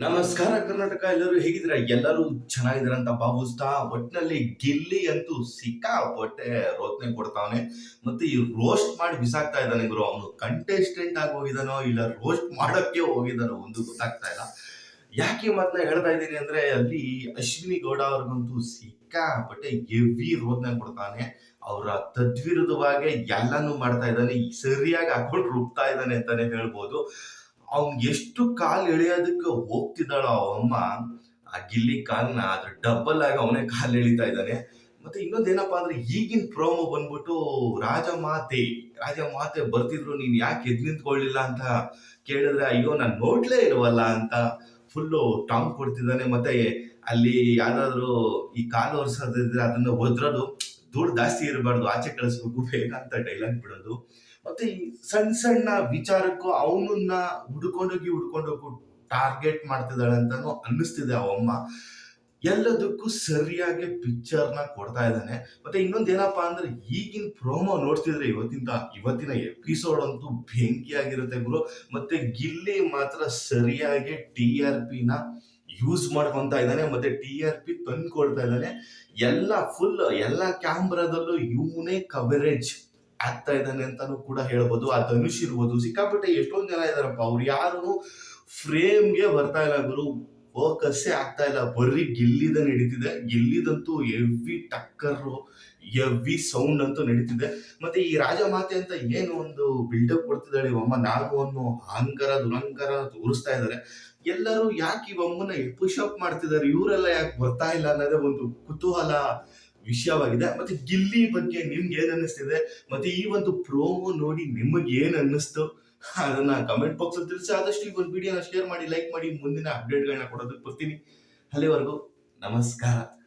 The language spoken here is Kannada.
ನಮಸ್ಕಾರ ಕರ್ನಾಟಕ, ಎಲ್ಲರೂ ಹೇಗಿದ್ರೆ ಎಲ್ಲರೂ ಚೆನ್ನಾಗಿದ್ದೀರಾ ಅಂತ ಭಾವಿಸ್ತಾ ಒಟ್ಟಿನಲ್ಲಿ ಗಿಲ್ಲಿ ಅಂತೂ ಸಿಕ್ಕಾಪಟ್ಟೆ ರೋತ್ನೆ ಕೊಡ್ತಾವನೆ. ಮತ್ತೆ ಈ ರೋಸ್ಟ್ ಮಾಡಿ ಬಿಸಾಕ್ತಾ ಇದ್ದಾನೆ ಗುರು. ಅವನು ಕಂಟೆಸ್ಟೆಂಟ್ ಆಗಿ ಹೋಗಿದಾನೋ ಇಲ್ಲ ರೋಸ್ಟ್ ಮಾಡೋಕ್ಕೆ ಹೋಗಿದಾನೋ ಒಂದು ಗೊತ್ತಾಗ್ತಾ ಇಲ್ಲ. ಯಾಕೆ ಮತ್ತ ಹೇಳ್ತಾ ಇದ್ದೀನಿ ಅಂದ್ರೆ, ಅಲ್ಲಿ ಅಶ್ವಿನಿ ಗೌಡ ಅವ್ರಿಗಂತೂ ಸಿಕ್ಕಾಪಟ್ಟೆ ಎವಿ ರೋದನೆ ಕೊಡ್ತಾನೆ ಅವರ ತದ್ವಿರುದ್ಧವಾಗಿ ಎಲ್ಲಾನು ಮಾಡ್ತಾ ಇದ್ದಾನೆ. ಸರಿಯಾಗಿ ಹಾಕೊಂಡು ರುಬ್ತಾ ಇದ್ದಾನೆ ಅಂತಾನೆ ಹೇಳ್ಬೋದು. ಅವ್ನ್ ಎಷ್ಟು ಕಾಲ್ ಎಳೆಯೋದಕ್ಕೆ ಹೋಗ್ತಿದ್ದಾಳ ಅವಮ್ಮ ಆ ಗಿಲ್ಲಿ ಕಾಲ್ನ ಅದ್ರ ಡಬ್ಬಲ್ ಆಗಿ ಅವನೇ ಕಾಲ್ ಎಳಿತಾ ಇದ್ದಾನೆ. ಮತ್ತೆ ಇನ್ನೊಂದೇನಪ್ಪ ಅಂದ್ರೆ ಈಗಿನ ಪ್ರೋಮೋ ಬಂದ್ಬಿಟ್ಟು ರಾಜಮಾತೆ ರಾಜಮಾತೆ ಬರ್ತಿದ್ರು, ನೀನ್ ಯಾಕೆ ಎದ್ ನಿಂತ್ಕೊಳ್ಳಿಲ್ಲ ಅಂತ ಕೇಳಿದ್ರೆ, ಅಯ್ಯೋ, ನಾನ್ ನೋಡ್ಲೇ ಇಲ್ವಲ್ಲ ಅಂತ ಫುಲ್ಲು ಟಾಂಗ್ ಕೊಡ್ತಿದ್ದಾನೆ. ಮತ್ತೆ ಅಲ್ಲಿ ಯಾವ್ದಾದ್ರು ಈ ಕಾಲು ಒರೆಸೋದಿದ್ರೆ ಅದನ್ನ ಒದ್ರೋದು. ದುಡ್ಡು ಜಾಸ್ತಿ ಇರಬಾರ್ದು, ಆಚೆ ಕಳಿಸ್ಬೇಕು, ಬೇಗ ಅಂತ ಡೈಲಾಗ್ ಬಿಡೋದು. ಮತ್ತೆ ಈ ಸಣ್ಣ ಸಣ್ಣ ವಿಚಾರಕ್ಕೂ ಅವನನ್ನ ಹುಡ್ಕೊಂಡೋಗಿ ಹುಡ್ಕೊಂಡೋಗಿ ಟಾರ್ಗೆಟ್ ಮಾಡ್ತಿದ್ದಾಳೆ ಅಂತಾನು ಅನ್ನಿಸ್ತಿದೆ ಅವಮ್ಮ ಎಲ್ಲದಕ್ಕೂ ಸರಿಯಾಗಿ ಪಿಕ್ಚರ್ನ ಕೊಡ್ತಾ ಇದ್ದಾನೆ. ಮತ್ತೆ ಇನ್ನೊಂದು ಏನಪ್ಪಾ ಅಂದ್ರೆ ಈಗಿನ ಪ್ರೋಮೋ ನೋಡ್ತಿದ್ರೆ ಇವತ್ತಿನ ಇವತ್ತಿನ ಎಪಿಸೋಡ್ ಅಂತೂ ಬೆಂಕಿ ಗುರು. ಮತ್ತೆ ಗಿಲ್ಲಿ ಮಾತ್ರ ಸರಿಯಾಗಿ ಟಿ ಆರ್ ಪಿ ನ ಯೂಸ್ ಮಾಡ್ಕೊಂತ ಇದ್ದಾನೆ, ಮತ್ತೆ ಟಿ ಆರ್ ಪಿ ತಂದು ಕೊಡ್ತಾ ಇದ್ದಾನೆ. ಎಲ್ಲ ಫುಲ್ ಎಲ್ಲ ಕ್ಯಾಮ್ರಾದಲ್ಲೂ ಇವನೇ ಕವರೇಜ್ ಆಗ್ತಾ ಇದ್ದಾನೆ ಅಂತಾನು ಕೂಡ ಹೇಳ್ಬೋದು. ಆ ಧನುಷ್ ಇರ್ಬೋದು, ಸಿಕ್ಕಾಪಟ್ಟೆ ಎಷ್ಟೊಂದು ಜನ ಇದಾರಪ್ಪ ಅವ್ರು ಯಾರು ಫ್ರೇಮ್ಗೆ ಬರ್ತಾ ಇಲ್ಲ ಗುರು. ಫೋಕಸ್ಸೇ ಆಗ್ತಾ ಇಲ್ಲ. ಬರೀ ಗಿಲ್ಲಿದ ನಡೀತಿದೆ. ಗಿಲ್ಲಿದಂತೂ ಎವ್ವಿ ಟಕ್ಕರ್ ಎವ್ರಿ ಸೌಂಡ್ ಅಂತೂ ನಡೀತಿದೆ. ಮತ್ತೆ ಈ ರಾಜಮಾತೆ ಅಂತ ಏನು ಒಂದು ಬಿಲ್ಡಪ್ ಕೊಡ್ತಿದ್ದಾಳೆ? ಇವಮ್ಮ ನಾನು ಅನ್ನೋ ಅಹಂಕಾರ, ದುರಂಕಾರ ತೋರಿಸ್ತಾ ಇದ್ದಾರೆ. ಎಲ್ಲರೂ ಯಾಕೆ ಇವಮ್ಮನ ಅಪ್ ಮಾಡ್ತಿದ್ದಾರೆ? ಇವರೆಲ್ಲ ಯಾಕೆ ಬರ್ತಾ ಇಲ್ಲ ಅನ್ನೋದೇ ಒಂದು ಕುತೂಹಲ ವಿಷಯವಾಗಿದೆ. ಮತ್ತೆ ಗಿಲ್ಲಿ ಬಗ್ಗೆ ನಿಮ್ಗೆ ಏನ್ ಅನ್ನಿಸ್ತಿದೆ? ಮತ್ತೆ ಈ ಒಂದು ಪ್ರೋಮೋ ನೋಡಿ ನಿಮಗೆ ಏನ್ ಅನ್ನಿಸ್ತು? ಅದನ್ನ ಕಮೆಂಟ್ ಬಾಕ್ಸ್ ಅಲ್ಲಿ ತಿಳಿಸಿ ಆದಷ್ಟು ಈ ಒಂದು ವಿಡಿಯೋನ ಶೇರ್ ಮಾಡಿ ಲೈಕ್ ಮಾಡಿ, ಮುಂದಿನ ಅಪ್ಡೇಟ್ಗಳನ್ನ ಕೊಡೋದಕ್ಕೆ ಬರ್ತೀನಿ. ಅಲ್ಲಿವರೆಗೂ ನಮಸ್ಕಾರ.